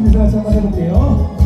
준비 다 같이 한번 해볼게요.